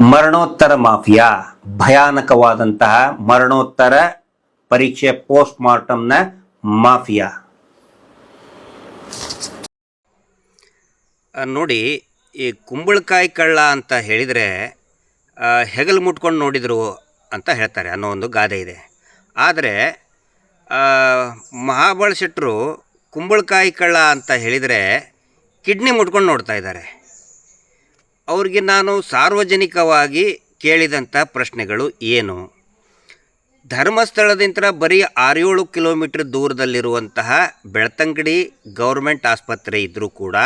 ಮರಣೋತ್ತರ ಮಾಫಿಯಾ, ಭಯಾನಕವಾದಂತಹ ಮರಣೋತ್ತರ ಪರೀಕ್ಷೆ ಪೋಸ್ಟ್ ಮಾರ್ಟಮ್ನ ಮಾಫಿಯಾ ನೋಡಿ, ಈ ಕುಂಬಳಕಾಯಿ ಕಳ್ಳ ಅಂತ ಹೇಳಿದರೆ ಹೆಗಲು ಮುಟ್ಕೊಂಡು ನೋಡಿದರು ಅಂತ ಹೇಳ್ತಾರೆ ಅನ್ನೋ ಒಂದು ಗಾದೆ ಇದೆ. ಆದರೆ ಮಹಾಬಳ ಶೆಟ್ಟರು ಕುಂಬಳಕಾಯಿ ಕಳ್ಳ ಅಂತ ಹೇಳಿದರೆ ಕಿಡ್ನಿ ಮುಟ್ಕೊಂಡು ನೋಡ್ತಾ ಇದ್ದಾರೆ. ಅವ್ರಿಗೆ ನಾನು ಸಾರ್ವಜನಿಕವಾಗಿ ಕೇಳಿದಂಥ ಪ್ರಶ್ನೆಗಳು ಏನು? ಧರ್ಮಸ್ಥಳದಿಂದ ಬರೀ ಆರೇಳು ಕಿಲೋಮೀಟ್ರ್ ದೂರದಲ್ಲಿರುವಂತಹ ಬೆಳ್ತಂಗಡಿ ಗೌರ್ಮೆಂಟ್ ಆಸ್ಪತ್ರೆ ಇದ್ದರೂ ಕೂಡ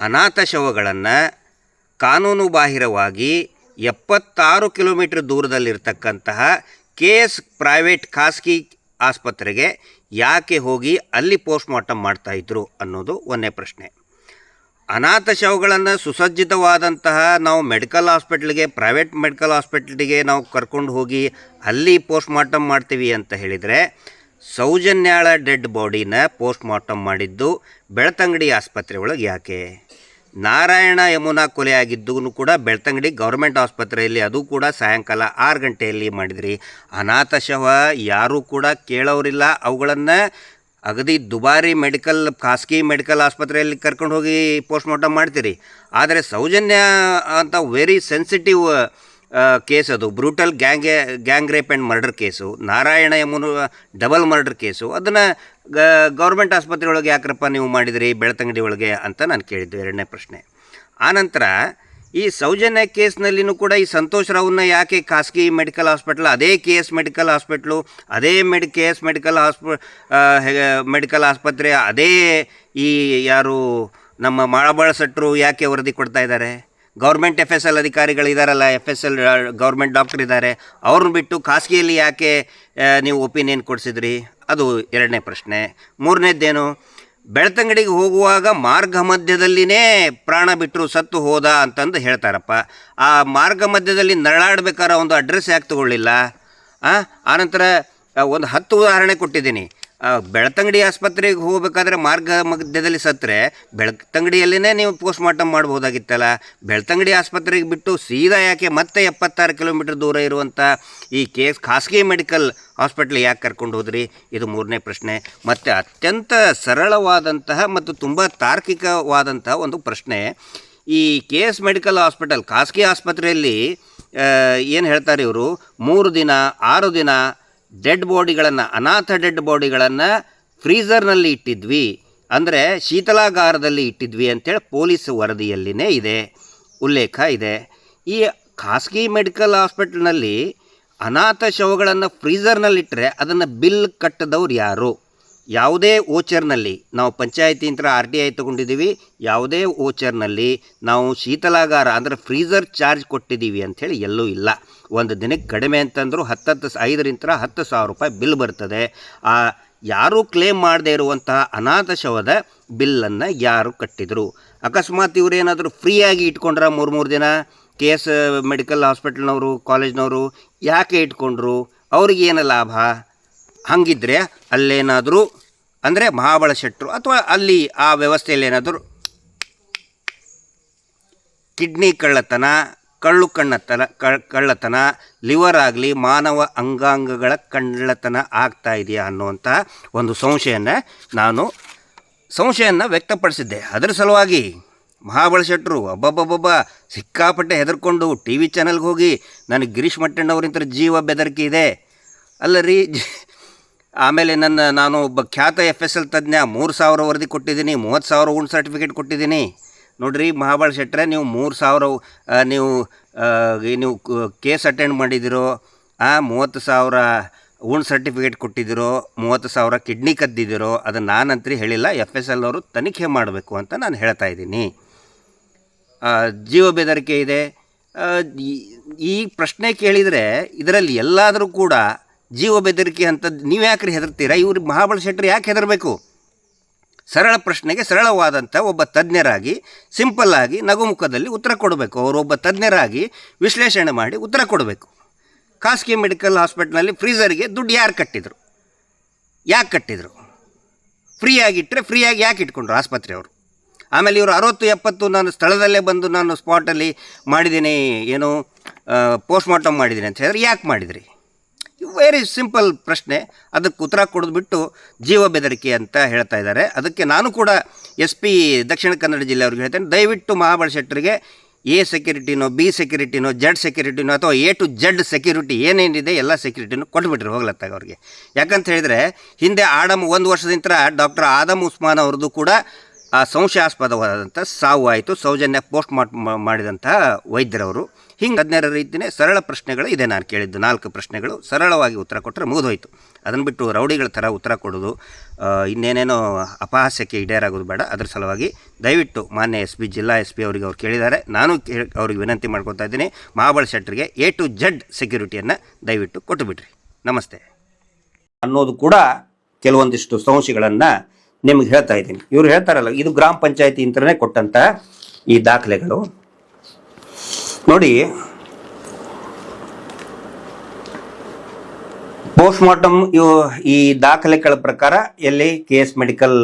ಅನಾಥ ಶವಗಳನ್ನು ಕಾನೂನು ಬಾಹಿರವಾಗಿ ಎಪ್ಪತ್ತಾರು ಕಿಲೋಮೀಟ್ರ್ ದೂರದಲ್ಲಿರ್ತಕ್ಕಂತಹ ಕೆ ಎಸ್ ಪ್ರೈವೇಟ್ ಖಾಸಗಿ ಆಸ್ಪತ್ರೆಗೆ ಯಾಕೆ ಹೋಗಿ ಅಲ್ಲಿ ಪೋಸ್ಟ್ಮಾರ್ಟಮ್ ಮಾಡ್ತಾಯಿದ್ರು ಅನ್ನೋದು ಒಂದನೇ ಪ್ರಶ್ನೆ. ಅನಾಥ ಶವಗಳನ್ನು ಸುಸಜ್ಜಿತವಾದಂತಹ ನಾವು ಮೆಡಿಕಲ್ ಹಾಸ್ಪಿಟ್ಲಿಗೆ, ಪ್ರೈವೇಟ್ ಮೆಡಿಕಲ್ ಹಾಸ್ಪಿಟ್ಲಿಗೆ ನಾವು ಕರ್ಕೊಂಡು ಹೋಗಿ ಅಲ್ಲಿ ಪೋಸ್ಟ್ ಮಾರ್ಟಮ್ ಮಾಡ್ತೀವಿ ಅಂತ ಹೇಳಿದರೆ, ಸೌಜನ್ಯಾಳ ಡೆಡ್ ಬಾಡಿನ ಪೋಸ್ಟ್ ಮಾರ್ಟಮ್ ಮಾಡಿದ್ದು ಬೆಳ್ತಂಗಡಿ ಆಸ್ಪತ್ರೆ ಒಳಗೆ ಯಾಕೆ? ನಾರಾಯಣ ಯಮುನಾ ಕೊಲೆ ಆಗಿದ್ದು ಕೂಡ ಬೆಳ್ತಂಗಡಿ ಗೌರ್ಮೆಂಟ್ ಆಸ್ಪತ್ರೆಯಲ್ಲಿ, ಅದು ಕೂಡ ಸಾಯಂಕಾಲ ಆರು ಗಂಟೆಯಲ್ಲಿ ಮಾಡಿದ್ರಿ. ಅನಾಥ ಶವ ಯಾರೂ ಕೂಡ ಕೇಳೋರಿಲ್ಲ. ಅವುಗಳನ್ನು ಅಗದಿ ದುಬಾರಿ ಮೆಡಿಕಲ್, ಖಾಸಗಿ ಮೆಡಿಕಲ್ ಆಸ್ಪತ್ರೆಯಲ್ಲಿ ಕರ್ಕೊಂಡು ಹೋಗಿ ಪೋಸ್ಟ್ಮಾರ್ಟಮ್ ಮಾಡ್ತೀರಿ. ಆದರೆ ಸೌಜನ್ಯ ಅಂತ ವೆರಿ ಸೆನ್ಸಿಟಿವ್ ಕೇಸ್ ಅದು. Brutal gang gang rape and murder case, Narayana ಯಮುನು, double murder case. ಅದನ್ನು ಗೌರ್ಮೆಂಟ್ ಆಸ್ಪತ್ರೆ ಒಳಗೆ ಯಾಕ್ರಪ್ಪ ನೀವು ಮಾಡಿದಿರಿ, ಬೆಳ್ತಂಗಡಿ ಒಳಗೆ ಅಂತ ನಾನು ಕೇಳಿದ್ದು ಎರಡನೇ ಪ್ರಶ್ನೆ. ಆನಂತರ ಈ ಸೌಜನ್ಯ ಕೇಸ್ನಲ್ಲಿನೂ ಕೂಡ ಈ ಸಂತೋಷ್ ರಾವ್ನ ಯಾಕೆ ಖಾಸಗಿ ಮೆಡಿಕಲ್ ಹಾಸ್ಪಿಟ್ಲ್, ಅದೇ ಕೆ ಎಸ್ ಮೆಡಿಕಲ್ ಹಾಸ್ಪಿಟ್ಲು, ಅದೇ ಮೆಡಿ ಕೆ ಎಸ್ ಮೆಡಿಕಲ್ ಹಾಸ್ಪ ಮೆಡಿಕಲ್ ಆಸ್ಪತ್ರೆ, ಅದೇ ಈ ಯಾರು ನಮ್ಮ ಮಾಳಬಾಳ ಸಟ್ರು ಯಾಕೆ ವರದಿ ಕೊಡ್ತಾ ಇದ್ದಾರೆ? ಗೌರ್ಮೆಂಟ್ ಎಫ್ ಎಸ್ ಎಲ್ ಅಧಿಕಾರಿಗಳು ಇದ್ದಾರಲ್ಲ F S L government doctor ಇದ್ದಾರೆ, ಅವ್ರನ್ನ ಬಿಟ್ಟು ಖಾಸಗಿಯಲ್ಲಿ ಯಾಕೆ ನೀವು ಒಪಿನಿಯನ್ ಕೊಡಿಸಿದ್ರಿ? ಅದು ಎರಡನೇ ಪ್ರಶ್ನೆ. ಮೂರನೇದ್ದೇನು ಬೆಳ್ತಂಗಡಿಗೆ ಹೋಗುವಾಗ ಮಾರ್ಗ ಮಧ್ಯದಲ್ಲಿನೇ ಪ್ರಾಣ ಬಿಟ್ಟರು ಸತ್ತು ಹೋದ ಅಂತಂದು ಹೇಳ್ತಾರಪ್ಪ. ಆ ಮಾರ್ಗ ಮಧ್ಯದಲ್ಲಿ ನರಳಾಡ್ಬೇಕಾದ್ರೆ ಒಂದು ಅಡ್ರೆಸ್ ಯಾಕೆ ತಗೊಳ್ಳಿಲ್ಲ? ಆನಂತರ ಒಂದು ಹತ್ತು ಉದಾಹರಣೆ ಕೊಟ್ಟಿದ್ದೀನಿ. ಬೆಳ್ತಂಗಡಿ ಆಸ್ಪತ್ರೆಗೆ ಹೋಗಬೇಕಾದ್ರೆ ಮಾರ್ಗ ಮಧ್ಯದಲ್ಲಿ ಸತ್ತರೆ ಬೆಳ್ತಂಗಡಿಯಲ್ಲೇ ನೀವು ಪೋಸ್ಟ್ ಮಾರ್ಟಮ್ ಮಾಡ್ಬೋದಾಗಿತ್ತಲ್ಲ ಬೆಳ್ತಂಗಡಿ ಆಸ್ಪತ್ರೆಗೆ ಬಿಟ್ಟು ಸೀದಾ ಯಾಕೆ ಮತ್ತೆ ಎಪ್ಪತ್ತಾರು ಕಿಲೋಮೀಟರ್ ದೂರ ಇರುವಂಥ ಈ ಕೇಸ್ ಖಾಸಗಿ ಮೆಡಿಕಲ್ ಹಾಸ್ಪಿಟ್ಲ್ ಯಾಕೆ ಕರ್ಕೊಂಡು ಹೋದ್ರಿ? ಇದು ಮೂರನೇ ಪ್ರಶ್ನೆ. ಮತ್ತು ಅತ್ಯಂತ ಸರಳವಾದಂತಹ ಮತ್ತು ತುಂಬ ತಾರ್ಕಿಕವಾದಂತಹ ಒಂದು ಪ್ರಶ್ನೆ. ಈ ಕೆ ಎಸ್ ಮೆಡಿಕಲ್ ಹಾಸ್ಪಿಟಲ್ ಖಾಸಗಿ ಆಸ್ಪತ್ರೆಯಲ್ಲಿ ಏನು ಹೇಳ್ತಾರೆ ಇವರು? ಮೂರು ದಿನ, ಆರು ದಿನ ಡೆಡ್ ಬಾಡಿಗಳನ್ನು, ಅನಾಥ ಡೆಡ್ ಬಾಡಿಗಳನ್ನು ಫ್ರೀಝರ್ನಲ್ಲಿ ಇಟ್ಟಿದ್ವಿ. ಅಂದರೆ ಶೀತಲಾಗಾರದಲ್ಲಿ ಇಟ್ಟಿದ್ವಿ ಅಂತೇಳಿ ಪೊಲೀಸ್ ವರದಿಯಲ್ಲಿನೇ ಇದೆ, ಉಲ್ಲೇಖ ಇದೆ. ಈ ಖಾಸಗಿ ಮೆಡಿಕಲ್ ಹಾಸ್ಪಿಟ್ಲ್ನಲ್ಲಿ ಅನಾಥ ಶವಗಳನ್ನು ಫ್ರೀಝರ್ನಲ್ಲಿಟ್ಟರೆ ಅದನ್ನು ಬಿಲ್ ಕಟ್ಟದವ್ರು ಯಾರು? ಯಾವುದೇ ಓಚರ್ನಲ್ಲಿ ನಾವು ಪಂಚಾಯತಿಯಿಂದ ಆರ್ ಟಿ ಐ ತೊಗೊಂಡಿದ್ದೀವಿ, ಯಾವುದೇ ಓಚರ್ನಲ್ಲಿ ನಾವು ಶೀತಲಾಗಾರ ಅಂದರೆ ಫ್ರೀಸರ್ ಚಾರ್ಜ್ ಕೊಟ್ಟಿದ್ದೀವಿ ಅಂಥೇಳಿ ಎಲ್ಲೂ ಇಲ್ಲ. ಒಂದು ದಿನಕ್ಕೆ ಕಡಿಮೆ ಅಂತಂದರೂ ಹತ್ತತ್ತು ಐದರಿಂದ ಹತ್ತು ಸಾವಿರ ರೂಪಾಯಿ ಬಿಲ್ ಬರ್ತದೆ. ಆ, ಯಾರೂ ಕ್ಲೇಮ್ ಮಾಡದೇ ಇರುವಂತಹ ಅನಾಥ ಶವದ ಬಿಲ್ಲನ್ನು ಯಾರು ಕಟ್ಟಿದರು? ಅಕಸ್ಮಾತ್ ಇವರೇನಾದರೂ ಫ್ರೀಯಾಗಿ ಇಟ್ಕೊಂಡ್ರೆ ಮೂರು ಮೂರು ದಿನ? ಕೆ ಎಸ್ ಮೆಡಿಕಲ್ ಹಾಸ್ಪಿಟಲ್ನವರು, ಕಾಲೇಜ್ನವರು ಯಾಕೆ ಇಟ್ಕೊಂಡ್ರು? ಅವ್ರಿಗೇನು ಲಾಭ? ಹಾಗಿದ್ರೆ ಅಲ್ಲೇನಾದರೂ ಅಂದರೆ ಮಹಾಬಳ ಶೆಟ್ಟರು ಅಥವಾ ಅಲ್ಲಿ ಆ ವ್ಯವಸ್ಥೆಯಲ್ಲಿ ಏನಾದರೂ ಕಿಡ್ನಿ ಕಳ್ಳತನ, ಕಳ್ಳು ಕಣ್ಣತನ ಕಳ್ಳತನ, ಲಿವರ್ ಆಗಲಿ, ಮಾನವ ಅಂಗಾಂಗಗಳ ಕಳ್ಳತನ ಆಗ್ತಾ ಇದೆಯಾ ಅನ್ನುವಂಥ ಒಂದು ಸಂಶಯನ ನಾನು ಸಂಶಯನ ವ್ಯಕ್ತಪಡಿಸಿದ್ದೆ. ಅದರ ಸಲುವಾಗಿ ಮಹಾಬಳ ಶೆಟ್ಟರು ಅಬ್ಬಬ್ಬಬ್ಬ ಸಿಕ್ಕಾಪಟ್ಟೆ ಹೆದರ್ಕೊಂಡು ಟಿ ವಿ ಚಾನಲ್ಗೆ ಹೋಗಿ, ನನಗೆ ಗಿರೀಶ್ ಮಟ್ಟಣ್ಣವರಿಂತ ಜೀವ ಬೆದರಿಕೆ ಇದೆ. ಅಲ್ಲ ರೀ ಆಮೇಲೆ ನನ್ನ, ನಾನು ಒಬ್ಬ ಖ್ಯಾತ ಎಫ್ ಎಸ್ ಎಲ್ ತಜ್ಞ, ಮೂರು ಸಾವಿರ ವರದಿ ಕೊಟ್ಟಿದ್ದೀನಿ, ಮೂವತ್ತು ಸಾವಿರ ಉಂಡ್ ಸರ್ಟಿಫಿಕೇಟ್ ಕೊಟ್ಟಿದ್ದೀನಿ. ನೋಡಿರಿ ಮಹಾಬಳ ಶೆಟ್ಟರೆ ನೀವು ಮೂರು ಸಾವಿರ ನೀವು ನೀವು ಕೇಸ್ ಅಟೆಂಡ್ ಮಾಡಿದಿರೋ, ಆ, ಮೂವತ್ತು ಸಾವಿರ ಉಂಡ್ ಸರ್ಟಿಫಿಕೇಟ್ ಕೊಟ್ಟಿದ್ದೀರೋ ಮೂವತ್ತು ಸಾವಿರ ಕಿಡ್ನಿ ಕದ್ದಿದ್ದೀರೋ ಅದನ್ನು ನಾನಂತೂ ಹೇಳಿಲ್ಲ ಎಫ್ ಎಸ್ ಎಲ್ ಅವರು ತನಿಖೆ ಮಾಡಬೇಕು ಅಂತ ನಾನು ಹೇಳ್ತಾ ಇದ್ದೀನಿ. ಜೀವ ಬೆದರಿಕೆ ಇದೆ. ಈ ಪ್ರಶ್ನೆ ಕೇಳಿದರೆ, ಇದರಲ್ಲಿ ಎಲ್ಲಾದರೂ ಕೂಡ ಜೀವ ಬೆದರಿಕೆ ಅಂಥದ್ದು, ನೀವು ಯಾಕ್ರಿ ಹೆದರ್ತೀರಾ? ಇವ್ರಿಗೆ ಮಹಾಬಲ ಶೆಟ್ಟರು ಯಾಕೆ ಹೆದರಬೇಕು? ಸರಳ ಪ್ರಶ್ನೆಗೆ ಸರಳವಾದಂಥ ಒಬ್ಬ ತಜ್ಞರಾಗಿ ಸಿಂಪಲ್ಲಾಗಿ ನಗುಮುಖದಲ್ಲಿ ಉತ್ತರ ಕೊಡಬೇಕು. ಅವರು ಒಬ್ಬ ತಜ್ಞರಾಗಿ ವಿಶ್ಲೇಷಣೆ ಮಾಡಿ ಉತ್ತರ ಕೊಡಬೇಕು. ಖಾಸಗಿ ಮೆಡಿಕಲ್ ಹಾಸ್ಪಿಟ್ಲಲ್ಲಿ ಫ್ರೀಸರಿಗೆ ದುಡ್ಡು ಯಾರು ಕಟ್ಟಿದರು? ಯಾಕೆ ಕಟ್ಟಿದರು? ಫ್ರೀಯಾಗಿಟ್ಟರೆ ಫ್ರೀಯಾಗಿ ಯಾಕೆ ಇಟ್ಕೊಂಡ್ರು ಆಸ್ಪತ್ರೆಯವರು ಆಮೇಲೆ ಇವರು ಅರವತ್ತು, ಎಪ್ಪತ್ತು ನಾನು ಸ್ಥಳದಲ್ಲೇ ಬಂದು ನಾನು ಸ್ಪಾಟಲ್ಲಿ ಮಾಡಿದ್ದೀನಿ, ಏನು ಪೋಸ್ಟ್ಮಾರ್ಟಮ್ ಮಾಡಿದ್ದೀನಿ ಅಂತ ಹೇಳಿದ್ರೆ ಯಾಕೆ ಮಾಡಿದ್ರಿ? ವೆರಿ ಸಿಂಪಲ್ ಪ್ರಶ್ನೆ. ಅದಕ್ಕೆ ಉತ್ತರ ಕೊಡೋದ್ಬಿಟ್ಟು ಜೀವ ಬೆದರಿಕೆ ಅಂತ ಹೇಳ್ತಾ ಇದ್ದಾರೆ. ಅದಕ್ಕೆ ನಾನು ಕೂಡ ಎಸ್ ಪಿ ದಕ್ಷಿಣ ಕನ್ನಡ ಜಿಲ್ಲೆಯವ್ರಿಗೆ ಹೇಳ್ತೇನೆ. ದಯವಿಟ್ಟು ಮಹಾಬಳ ಶೆಟ್ಟರಿಗೆ ಎ ಸೆಕ್ಯೂರಿಟಿನೋ, ಬಿ ಸೆಕ್ಯೂರಿಟಿನೋ, ಜಡ್ ಸೆಕ್ಯೂರಿಟಿನೋ ಅಥವಾ ಎ ಟು ಜಡ್ ಸೆಕ್ಯೂರಿಟಿ ಏನೇನಿದೆ ಎಲ್ಲ ಸೆಕ್ಯೂರಿಟಿನೂ ಕೊಟ್ಬಿಟ್ರಿ ಹೋಗ್ಲತ್ತಾಗ ಅವ್ರಿಗೆ. ಯಾಕಂತ ಹೇಳಿದರೆ ಹಿಂದೆ ಆಡಮ್ ಒಂದು ವರ್ಷದಿಂದ ಡಾಕ್ಟರ್ ಆದಮ್ ಉಸ್ಮಾನ್ ಅವ್ರದ್ದು ಕೂಡ, ಆ ಸಂಶಯಾಸ್ಪದವಾದಂಥ ಸಾವು ಆಯಿತು. ಸೌಜನ್ಯ ಪೋಸ್ಟ್ ಮಾರ್ಟ್ ಮಾಡಿದಂತಹ ವೈದ್ಯರವರು. ಹಿಂಗೆ ಹದಿನಾರ ರೀತಿಯೇ ಸರಳ ಪ್ರಶ್ನೆಗಳು ಇದೆ ನಾನು ಕೇಳಿದ್ದು. ನಾಲ್ಕು ಪ್ರಶ್ನೆಗಳು. ಸರಳವಾಗಿ ಉತ್ತರ ಕೊಟ್ಟರೆ ಮುಗಿದೋಯ್ತು. ಅದನ್ನು ಬಿಟ್ಟು ರೌಡಿಗಳ ಥರ ಉತ್ತರ ಕೊಡೋದು ಇನ್ನೇನೇನೋ ಅಪಹಾಸ್ಯಕ್ಕೆ ಈಡೇರಾಗೋದು ಬೇಡ. ಅದರ ಸಲುವಾಗಿ ದಯವಿಟ್ಟು ಮಾನ್ಯ ಎಸ್ ಪಿ, ಜಿಲ್ಲಾ ಎಸ್ ಪಿ ಅವರಿಗೆ ಅವ್ರು ಕೇಳಿದ್ದಾರೆ. ನಾನು ಅವ್ರಿಗೆ ವಿನಂತಿ ಮಾಡ್ಕೊತಾ ಇದ್ದೀನಿ. ಮಹಾಬಳ ಶೆಟ್ಟರಿಗೆ ಎ ಟು ಜಡ್ ಸೆಕ್ಯೂರಿಟಿಯನ್ನು ದಯವಿಟ್ಟು ಕೊಟ್ಟುಬಿಡ್ರಿ ನಮಸ್ತೆ. ಅನ್ನೋದು ಕೂಡ ಕೆಲವೊಂದಿಷ್ಟು ಸಂಶಯಗಳನ್ನು ನಿಮ್ಗೆ ಹೇಳ್ತಾ ಇದ್ದೀನಿ. ಇವ್ರು ಹೇಳ್ತಾರಲ್ಲ, ಇದು ಗ್ರಾಮ ಪಂಚಾಯತಿ ಅಂತಲೇ ಕೊಟ್ಟಂತ ಈ ದಾಖಲೆಗಳು. ನೋಡಿ. ಪೋಸ್ಟ್ ಮಾರ್ಟಮ್ ಈ ದಾಖಲೆಗಳ ಪ್ರಕಾರ ಎಲ್ಲಿ K S medical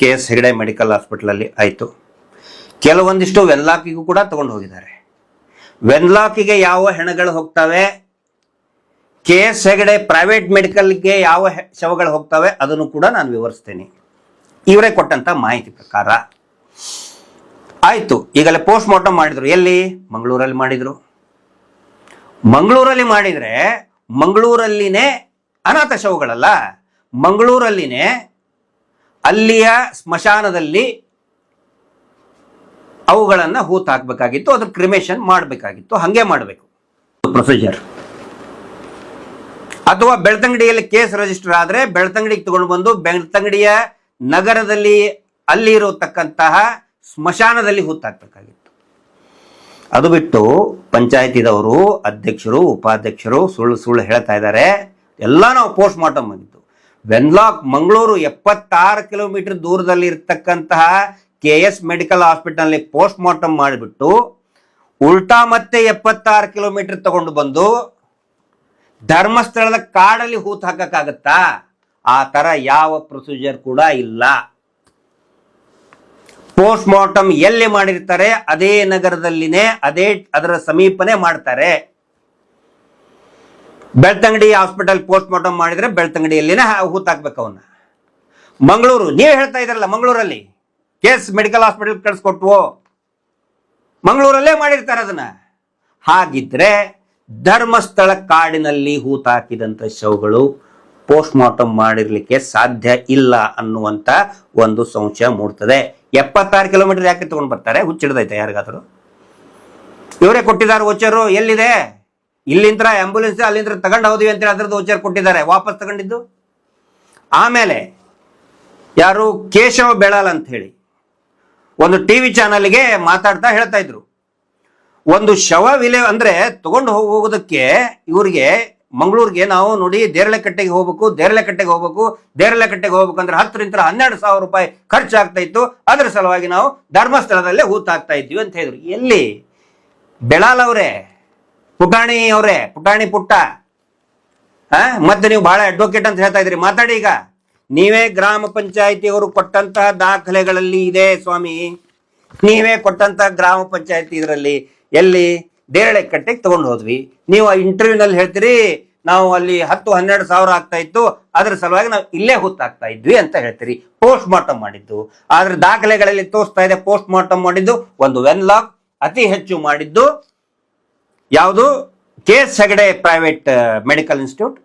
K S Hegde medical ಹಾಸ್ಪಿಟಲಲ್ಲಿ ಆಯಿತು. ಕೆಲವೊಂದಿಷ್ಟು ವೆನ್ಲಾಕಿಗೂ ಕೂಡ ತಗೊಂಡು ಹೋಗಿದ್ದಾರೆ. ವೆನ್ಲಾಕಿಗೆ ಯಾವ ಹೆಣಗಳು ಹೋಗ್ತವೆ? ಕೆ ಎಸ್ ಹೆಗಡೆ ಪ್ರೈವೇಟ್ ಮೆಡಿಕಲ್ಗೆ ಯಾವ ಶವಗಳು ಹೋಗ್ತವೆ? ಅದನ್ನು ಕೂಡ ನಾನು ವಿವರಿಸ್ತೇನೆ. ಇವರೇ ಕೊಟ್ಟಂತ ಮಾಹಿತಿ ಪ್ರಕಾರ. ಆಯ್ತು ಈಗಲೇ ಪೋಸ್ಟ್ ಮಾರ್ಟಮ್ ಮಾಡಿದ್ರು. ಎಲ್ಲಿ? ಮಂಗಳೂರಲ್ಲಿ ಮಾಡಿದ್ರು. ಮಂಗಳೂರಲ್ಲಿ ಮಾಡಿದ್ರೆ ಮಂಗಳೂರಲ್ಲಿನೇ ಅನಾಥ ಶವಗಳಲ್ಲ ಮಂಗಳೂರಲ್ಲಿನೇ ಅಲ್ಲಿಯ ಸ್ಮಶಾನದಲ್ಲಿ ಅವುಗಳನ್ನ ಹೂತ್ ಹಾಕ್ಬೇಕಾಗಿತ್ತು ಅದ್ರ ಕ್ರಿಮೇಷನ್ ಮಾಡಬೇಕಾಗಿತ್ತು ಹಂಗೆ ಮಾಡಬೇಕು. ಪ್ರೊಸೀಜರ್ ಅಥವಾ ಬೆಳ್ತಂಗಡಿಯಲ್ಲಿ ಕೇಸ್ ರಿಜಿಸ್ಟರ್ ಆದ್ರೆ ಬೆಳ್ತಂಗಡಿಗೆ ತಗೊಂಡು ಬಂದು ಬೆಳ್ತಂಗಡಿಯ ನಗರದಲ್ಲಿ ಅಲ್ಲಿ ಇರತಕ್ಕಂತಹ ಸ್ಮಶಾನದಲ್ಲಿ ಹುತ್ತಾಕ್ಬೇಕಾಗಿತ್ತು. ಅದು ಬಿಟ್ಟು ಪಂಚಾಯತಿದವರು, ಅಧ್ಯಕ್ಷರು, ಉಪಾಧ್ಯಕ್ಷರು ಸುಳ್ಳು ಸುಳ್ಳು ಹೇಳ್ತಾ ಇದ್ದಾರೆ. ಎಲ್ಲ ನಾವು ಪೋಸ್ಟ್ ಮಾರ್ಟಮ್ ಆಗಿತ್ತು ವೆನ್ಲಾಕ್, ಮಂಗಳೂರು ಎಪ್ಪತ್ತಾರು ಕಿಲೋಮೀಟರ್ ದೂರದಲ್ಲಿ ಇರ್ತಕ್ಕಂತಹ K S medical hospital post mortem ಮಾಡಿಬಿಟ್ಟು ಉಲ್ಟಾ ಮತ್ತೆ ಎಪ್ಪತ್ತಾರು ಕಿಲೋಮೀಟರ್ ತಗೊಂಡು ಬಂದು ಧರ್ಮಸ್ಥಳದ ಕಾಡಲ್ಲಿ ಹೂತ್ ಹಾಕಕ್ಕಾಗತ್ತಾ? ಆ ತರ ಯಾವ ಪ್ರೊಸೀಜರ್ ಕೂಡ ಇಲ್ಲ. ಪೋಸ್ಟ್ ಮಾರ್ಟಮ್ ಎಲ್ಲಿ ಮಾಡಿರ್ತಾರೆ? ಅದೇ ನಗರದಲ್ಲಿನೇ, ಅದೇ ಅದರ ಸಮೀಪನೇ ಮಾಡ್ತಾರೆ. ಬೆಳ್ತಂಗಡಿ ಹಾಸ್ಪಿಟಲ್ ಪೋಸ್ಟ್ ಮಾರ್ಟಮ್ ಮಾಡಿದ್ರೆ ಬೆಳ್ತಂಗಡಿಯಲ್ಲಿನೇ ಹೂತಾಕ್ಬೇಕು ಅವನ್ನ ಮಂಗಳೂರು, ನೀವು ಹೇಳ್ತಾ ಇದ್ರಲ್ಲ ಮಂಗಳೂರಲ್ಲಿ? ಕೇಸ್ ಮೆಡಿಕಲ್ ಹಾಸ್ಪಿಟಲ್ ಕಳಿಸ್ಕೊಟ್ವು? ಮಂಗಳೂರಲ್ಲೇ ಮಾಡಿರ್ತಾರೆ ಅದನ್ನ. ಹಾಗಿದ್ರೆ ಧರ್ಮಸ್ಥಳ ಕಾಡಿನಲ್ಲಿ ಹೂತಾಕಿದಂಥ ಶವಗಳು ಪೋಸ್ಟ್ ಮಾರ್ಟಮ್ ಮಾಡಿರ್ಲಿಕ್ಕೆ ಸಾಧ್ಯ ಇಲ್ಲ ಅನ್ನುವಂತ ಒಂದು ಸಂಶಯ ಮೂಡ್ತದೆ. ಎಪ್ಪತ್ತಾರು ಕಿಲೋಮೀಟರ್ ಯಾಕೆ ತಗೊಂಡು ಬರ್ತಾರೆ? ಹುಚ್ಚಿಡ್ದೈತೆ ಯಾರಿಗಾದ್ರು? ಇವರೇ ಕೊಟ್ಟಿದ್ದಾರೆ ಓಚರು ಎಲ್ಲಿದೆ? ಇಲ್ಲಿಂದ ಆಂಬುಲೆನ್ಸ್ ಅಲ್ಲಿಂದ ತಗೊಂಡು ಹೋದ್ವಿ ಅಂತೇಳಿ ಅದ್ರದ್ದು ಓಚರ್ ಕೊಟ್ಟಿದ್ದಾರೆ, ವಾಪಸ್ ತಗೊಂಡಿದ್ದು? ಆಮೇಲೆ ಯಾರು ಕೇಶವ ಬೆಳಾಲ್ ಅಂತ ಹೇಳಿ ಒಂದು ಟಿವಿ ಚಾನಲ್ಗೆ ಮಾತಾಡ್ತಾ ಹೇಳ್ತಾ ಇದ್ರು. ಒಂದು ಶವ ವಿಲೆ ಅಂದ್ರೆ ತಗೊಂಡು ಹೋಗೋದಕ್ಕೆ ಇವ್ರಿಗೆ ಮಂಗಳೂರಿಗೆ ನಾವು ನೋಡಿ ದೇರಳೆಕಟ್ಟೆಗೆ ಹೋಗ್ಬೇಕು ದೇರಳೆಕಟ್ಟೆಗೆ ಹೋಗ್ಬೇಕು ದೇರಳೆಕಟ್ಟೆಗೆ ಹೋಗ್ಬೇಕು ಅಂದ್ರೆ ಹತ್ತರಿಂದ ಹನ್ನೆರಡು ಸಾವಿರ ರೂಪಾಯಿ ಖರ್ಚಾಗ್ತಾ ಇತ್ತು. ಅದ್ರ ಸಲುವಾಗಿ ನಾವು ಧರ್ಮಸ್ಥಳದಲ್ಲೇ ಹೂತಾಗ್ತಾ ಇದ್ವಿ ಅಂತ ಹೇಳಿದ್ರು. ಎಲ್ಲಿ? ಬೆಳಾಲ್ ಅವರೇ, ಪುಟಾಣಿ ಅವರೇ, ಪುಟಾಣಿ ಪುಟ್ಟ. ಮತ್ತೆ ನೀವು ಬಹಳ ಅಡ್ವೊಕೇಟ್ ಅಂತ ಹೇಳ್ತಾ ಇದ್ರಿ ಮಾತಾಡಿ ಈಗ. ನೀವೇ ಗ್ರಾಮ ಪಂಚಾಯತಿಯವರು ಕೊಟ್ಟಂತಹ ದಾಖಲೆಗಳಲ್ಲಿ ಇದೆ ಸ್ವಾಮಿ. ನೀವೇ ಕೊಟ್ಟಂತಹ ಗ್ರಾಮ ಪಂಚಾಯತಿ ಇದರಲ್ಲಿ. ಎಲ್ಲಿ? ದೇರಳೆ ಕಟ್ಟೆಗೆ ತಗೊಂಡು ಹೋದ್ವಿ. ನೀವು ಆ ಇಂಟರ್ವ್ಯೂನಲ್ಲಿ ಹೇಳ್ತೀರಿ, ನಾವು ಅಲ್ಲಿ ಹತ್ತು ಹನ್ನೆರಡು ಸಾವಿರ ಆಗ್ತಾ ಇತ್ತು, ಅದ್ರ ಸಲುವಾಗಿ ನಾವು ಇಲ್ಲೇ ಹುತ್ತಾಗ್ತಾ ಇದ್ವಿ ಅಂತ ಹೇಳ್ತೀರಿ. ಪೋಸ್ಟ್ ಮಾರ್ಟಮ್ ಮಾಡಿದ್ದು. ಆದ್ರೆ ದಾಖಲೆಗಳಲ್ಲಿ ತೋರಿಸ್ತಾ ಇದೆ ಪೋಸ್ಟ್ ಮಾರ್ಟಮ್ ಮಾಡಿದ್ದು, ಒಂದು ವೆನ್ಲಾಕ್ ಅತಿ ಹೆಚ್ಚು ಮಾಡಿದ್ದು. ಯಾವುದು? K Hegde private medical institute